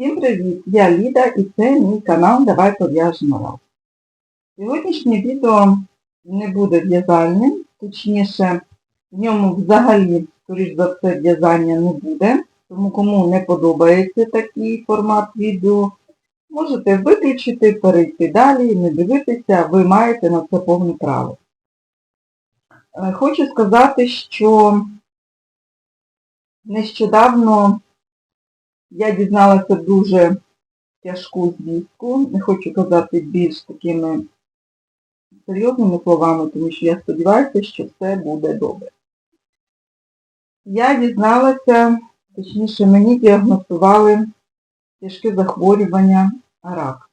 Всім привіт! Я Ліда і це мій канал Давай пов'яжемо раз. Сьогоднішнє відео не буде в'язальним, точніше, в ньому взагалі, скоріш за все, в'язання не буде. Тому кому не подобається такий формат відео, можете виключити, перейти далі, не дивитися, ви маєте на це повне право. Е, Хочу сказати, що нещодавно я дізналася дуже тяжку звістку, не хочу казати більш такими серйозними словами, тому що я сподіваюся, що все буде добре. Я дізналася, точніше мені діагностували тяжке захворювання рак.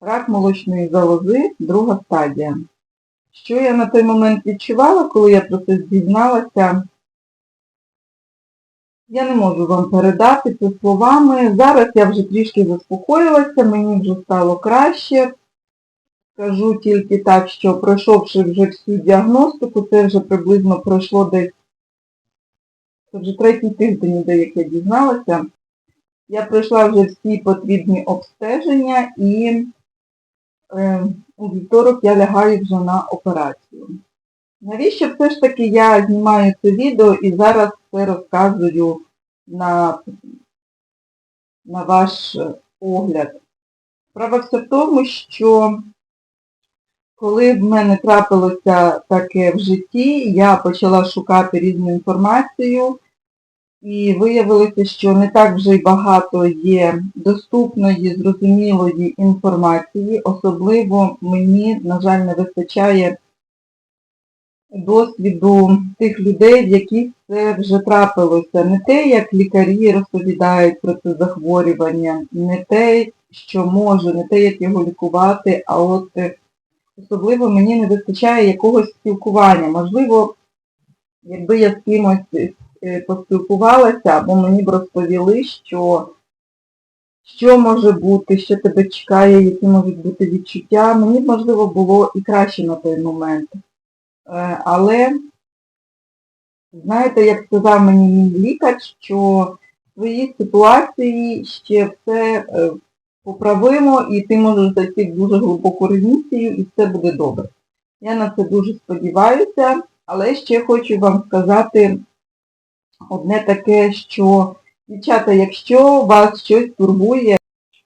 Рак молочної залози, друга стадія. Що я на той момент відчувала, коли я про це дізналася, я не можу вам передати це словами. Зараз я вже трішки заспокоїлася, мені вже стало краще. Скажу тільки так, що пройшовши вже всю діагностику, це вже приблизно пройшло десь, це вже третій тиждень, де як я дізналася. Я пройшла вже всі потрібні обстеження і е, у вівторок я лягаю вже на операцію. Навіщо все ж таки я знімаю це відео і зараз це розказую на, на ваш огляд? Справа все в тому, що коли в мене трапилося таке в житті, я почала шукати різну інформацію і виявилося, що не так вже й багато є доступної, зрозумілої інформації, особливо мені, на жаль, не вистачає досвіду тих людей, в яких це вже трапилося. Не те, як лікарі розповідають про це захворювання, не те, що може, не те, як його лікувати, а от е, особливо мені не вистачає якогось спілкування. Можливо, якби я з кимось е, поспілкувалася, або мені б розповіли, що що може бути, що тебе чекає, які можуть бути відчуття, мені б, можливо, було і краще на той момент. Е, Але, знаєте, як сказав мені мій лікар, що в своїй ситуації ще все е, поправимо і ти можеш зайти в дуже глибоку ремісію і все буде добре. Я на це дуже сподіваюся, але ще хочу вам сказати одне таке, що, дівчата, якщо вас щось турбує,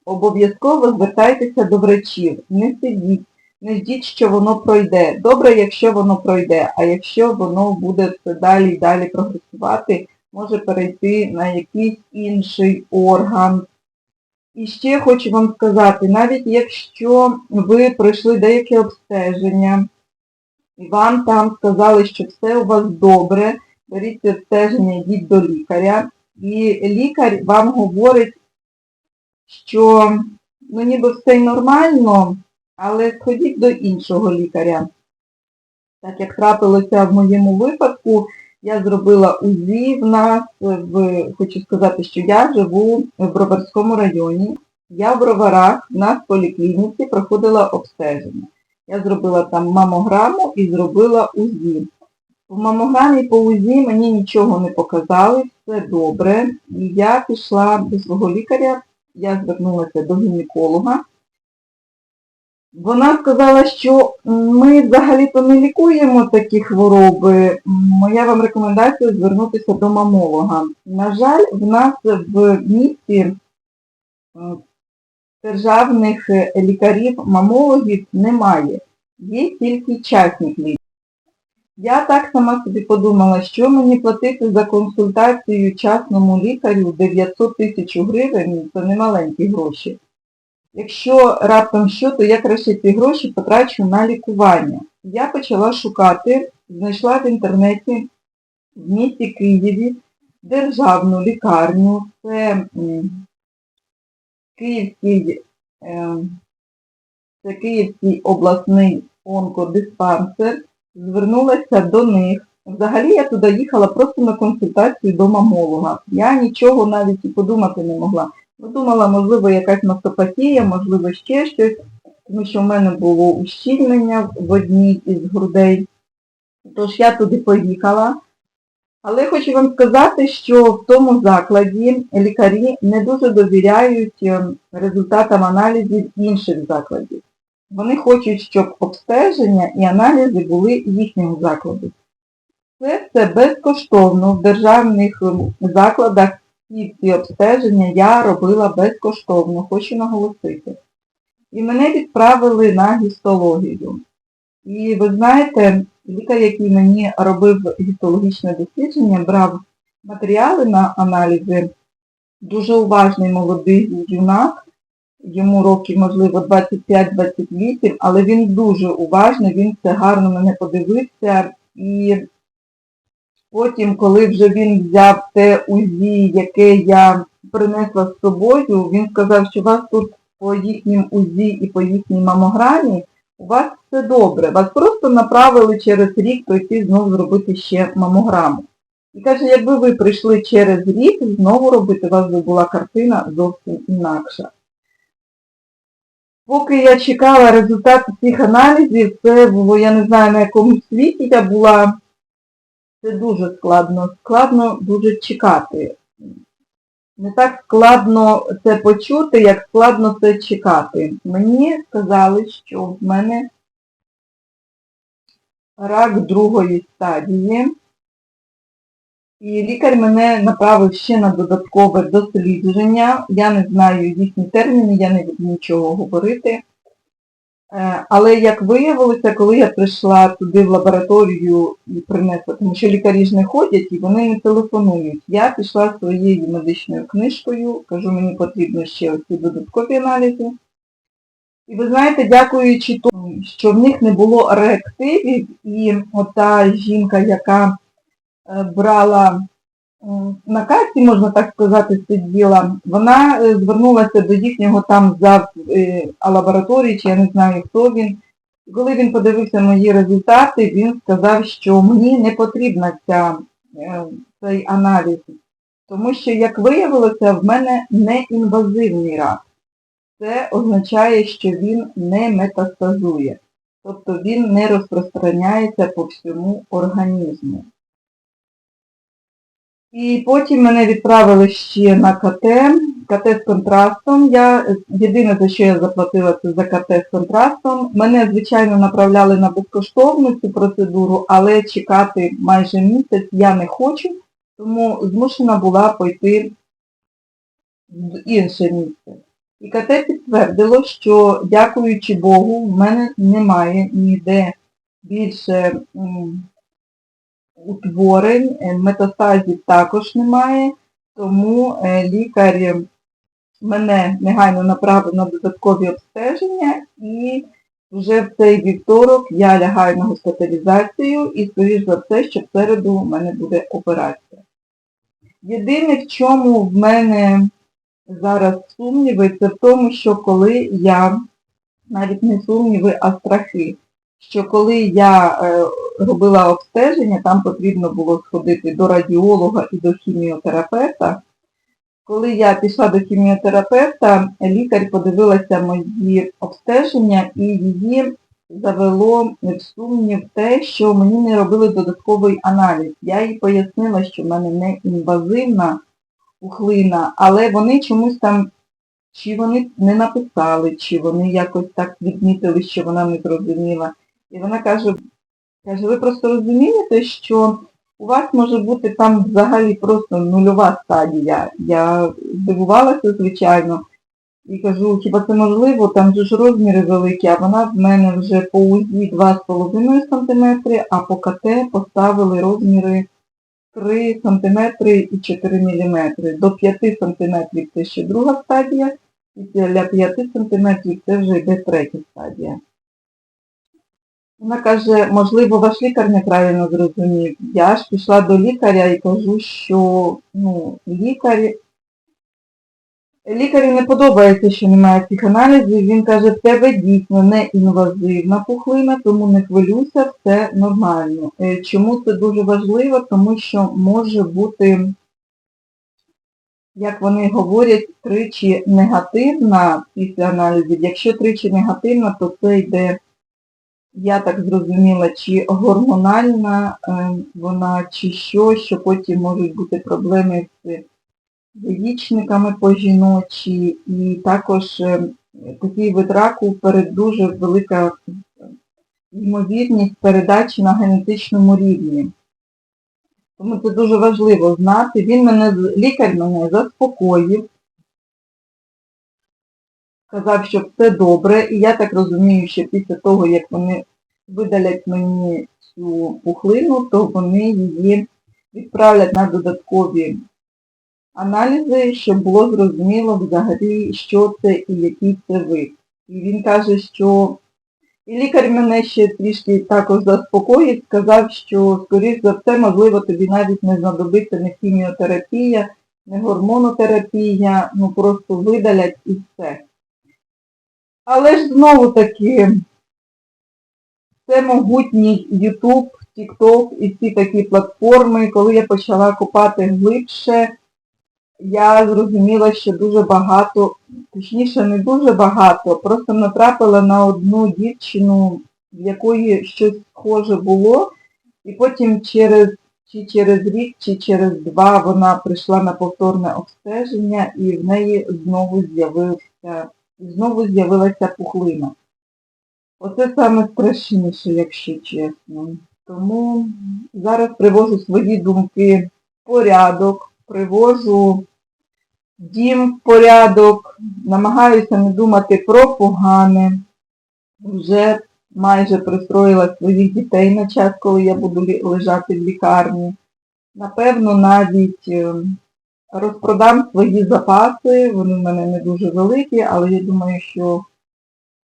обов'язково звертайтеся до врачів, не сидіть. Не ждіть, що воно пройде. Добре, якщо воно пройде, а якщо воно буде далі і далі прогресувати, може перейти на якийсь інший орган. І ще хочу вам сказати, навіть якщо ви пройшли деяке обстеження, і вам там сказали, що все у вас добре, беріть обстеження, йдіть до лікаря, і лікар вам говорить, що ну ніби все нормально, але сходіть до іншого лікаря. Так як трапилося в моєму випадку, я зробила УЗІ в нас, в, хочу сказати, що я живу в Броварському районі. Я в Броварах, в нас в поліклініці проходила обстеження. Я зробила там мамограму і зробила УЗІ. В мамограмі по УЗІ мені нічого не показали, все добре. І я пішла до свого лікаря, я звернулася до гінеколога. Вона сказала, що ми взагалі-то не лікуємо такі хвороби. Моя вам рекомендація звернутися до мамолога. На жаль, в нас в місті е, державних лікарів-мамологів немає. Є тільки частних лікарів. Я так сама собі подумала, що мені платити за консультацію частному лікарю 900 тисяч гривень, це не маленькі гроші. Якщо раптом що, то я краще ці гроші потрачу на лікування. Я почала шукати, знайшла в інтернеті в місті Києві державну лікарню, це Київський, е, це Київський обласний онкодиспансер, звернулася до них. Взагалі я туди їхала просто на консультацію до мамолога. Я нічого навіть і подумати не могла. Ну, думала, можливо, якась мастопатія, можливо, ще щось, тому що в мене було ущільнення в одній із грудей. Тож я туди поїхала. Але хочу вам сказати, що в тому закладі лікарі не дуже довіряють е, результатам аналізів інших закладів. Вони хочуть, щоб обстеження і аналізи були їхнього закладу. Це все безкоштовно в державних ем, закладах всі ці обстеження я робила безкоштовно, хочу наголосити. І мене відправили на гістологію. І ви знаєте, лікар, який мені робив гістологічне дослідження, брав матеріали на аналізи, дуже уважний молодий юнак, йому років, можливо, 25-28, але він дуже уважний, він все гарно мене подивився. І потім, коли вже він взяв те УЗІ, яке я принесла з собою, він сказав, що у вас тут по їхнім УЗІ і по їхній мамограмі у вас все добре. Вас просто направили через рік пройти знову зробити ще мамограму. І каже, якби ви прийшли через рік знову робити, у вас би була картина зовсім інакша. Поки я чекала результати цих аналізів, це було, я не знаю, на якому світі я була. Це дуже складно. Складно дуже чекати. Не так складно це почути, як складно це чекати. Мені сказали, що в мене рак другої стадії. І лікар мене направив ще на додаткове дослідження. Я не знаю їхні терміни, я не буду нічого говорити. Е, Але як виявилося, коли я прийшла туди в лабораторію і принесла, тому що лікарі ж не ходять і вони не телефонують. Я пішла своєю медичною книжкою, кажу, мені потрібно ще оці додаткові аналізи. І ви знаєте, дякуючи тому, що в них не було реактивів, і ота жінка, яка е, брала на касі, можна так сказати, сиділа, вона е, звернулася до їхнього там за е, лабораторії, чи я не знаю хто він. Коли він подивився мої результати, він сказав, що мені не потрібна ця, е, цей аналіз, тому що, як виявилося, в мене неінвазивний рак. Це означає, що він не метастазує, тобто він не розпространяється по всьому організму. І потім мене відправили ще на КТ, КТ з контрастом. Я, єдине, за що я заплатила, це за КТ з контрастом. Мене, звичайно, направляли на безкоштовну цю процедуру, але чекати майже місяць я не хочу, тому змушена була пойти в інше місце. І КТ підтвердило, що, дякуючи Богу, в мене немає ніде більше утворень, е, метастазів також немає, тому е, лікар мене негайно направив на додаткові обстеження і вже в цей вівторок я лягаю на госпіталізацію і, скоріш за все, що в середу в мене буде операція. Єдине, в чому в мене зараз сумніви, це в тому, що коли я, навіть не сумніви, а страхи, що коли я е, робила обстеження, там потрібно було сходити до радіолога і до хіміотерапевта. Коли я пішла до хіміотерапевта, лікар подивилася мої обстеження і її завело в сумнів те, що мені не робили додатковий аналіз. Я їй пояснила, що в мене не інвазивна пухлина, але вони чомусь там, чи вони не написали, чи вони якось так відмітили, що вона не зрозуміла. І вона каже, каже, ви просто розумієте, що у вас може бути там взагалі просто нульова стадія. Я здивувалася, звичайно, і кажу, хіба це можливо, там же ж розміри великі, а вона в мене вже по УЗІ 2,5 см, а по КТ поставили розміри 3 см і 4 мм. До 5 см це ще друга стадія, і для 5 см це вже йде третя стадія. Вона каже, можливо, ваш лікар неправильно зрозумів. Я ж пішла до лікаря і кажу, що ну, лікар... лікарі не подобається, що немає цих аналізів. Він каже, в тебе дійсно не інвазивна пухлина, тому не хвилюйся, все нормально. Е, Чому це дуже важливо? Тому що може бути, як вони говорять, тричі негативна після аналізів. Якщо тричі негативна, то це йде я так зрозуміла, чи гормональна е, вона, чи що, що потім можуть бути проблеми з яєчниками по жіночі, і також е, такий вид раку перед дуже велика ймовірність передачі на генетичному рівні. Тому це дуже важливо знати. Він мене, лікар мене заспокоїв, сказав, що все добре, і я так розумію, що після того, як вони видалять мені цю пухлину, то вони її відправлять на додаткові аналізи, щоб було зрозуміло взагалі, що це і який це вид. І він каже, що і лікар мене ще трішки також заспокоїв, сказав, що, скоріш за все, можливо, тобі навіть не знадобиться не хіміотерапія, не гормонотерапія, ну просто видалять і все. Але ж знову таки, це могутній YouTube, TikTok і всі такі платформи, коли я почала копати глибше, я зрозуміла, що дуже багато, точніше не дуже багато, просто натрапила на одну дівчину, в якої щось схоже було, і потім через чи через рік, чи через два вона прийшла на повторне обстеження і в неї знову з'явився, знову з'явилася пухлина. Оце саме страшніше, якщо чесно. Тому зараз привожу свої думки в порядок, привожу дім в порядок, намагаюся не думати про погане. Вже майже пристроїла своїх дітей на час, коли я буду лежати в лікарні. Напевно, навіть е, розпродам свої запаси, вони в мене не дуже великі, але я думаю, що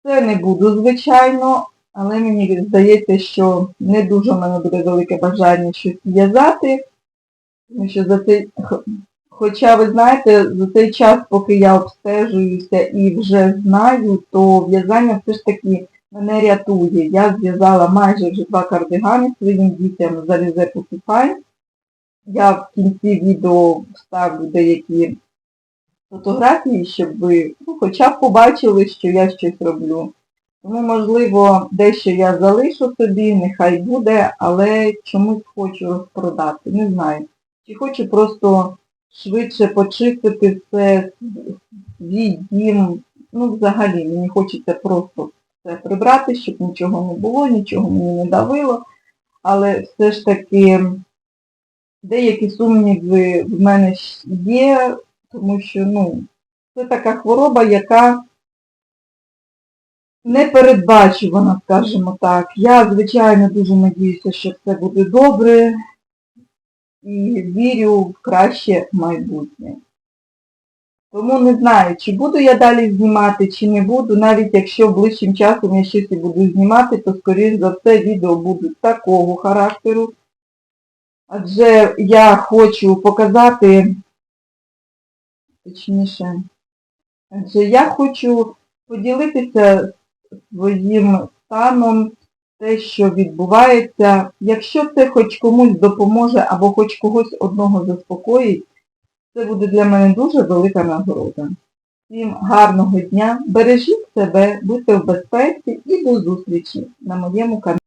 це не буду, звичайно, але мені здається, що не дуже в мене буде велике бажання щось в'язати, тому що за цей, хоча ви знаєте, за цей час, поки я обстежуюся і вже знаю, то в'язання все ж таки мене рятує. Я зв'язала майже вже два кардигани своїм дітям за Лізе Путіфай. Я в кінці відео вставлю деякі фотографії, щоб ви ну, хоча б побачили, що я щось роблю. Тому, можливо, дещо я залишу собі, нехай буде, але чомусь хочу розпродати. Не знаю. Чи хочу просто швидше почистити все, свій дім. Ну, взагалі, мені хочеться просто все прибрати, щоб нічого не було, нічого мені не давило. Але все ж таки деякі сумніви в мене є, тому що, ну, це така хвороба, яка непередбачувана, скажімо так. Я, звичайно, дуже надіюся, що все буде добре і вірю в краще майбутнє. Тому не знаю, чи буду я далі знімати, чи не буду. Навіть якщо ближчим часом я щось і буду знімати, то, скоріш за все, відео будуть такого характеру. Адже я хочу показати, точніше, адже я хочу поділитися своїм станом, те, що відбувається. Якщо це хоч комусь допоможе або хоч когось одного заспокоїть, це буде для мене дуже велика нагорода. Всім гарного дня, бережіть себе, будьте в безпеці і до зустрічі на моєму каналі.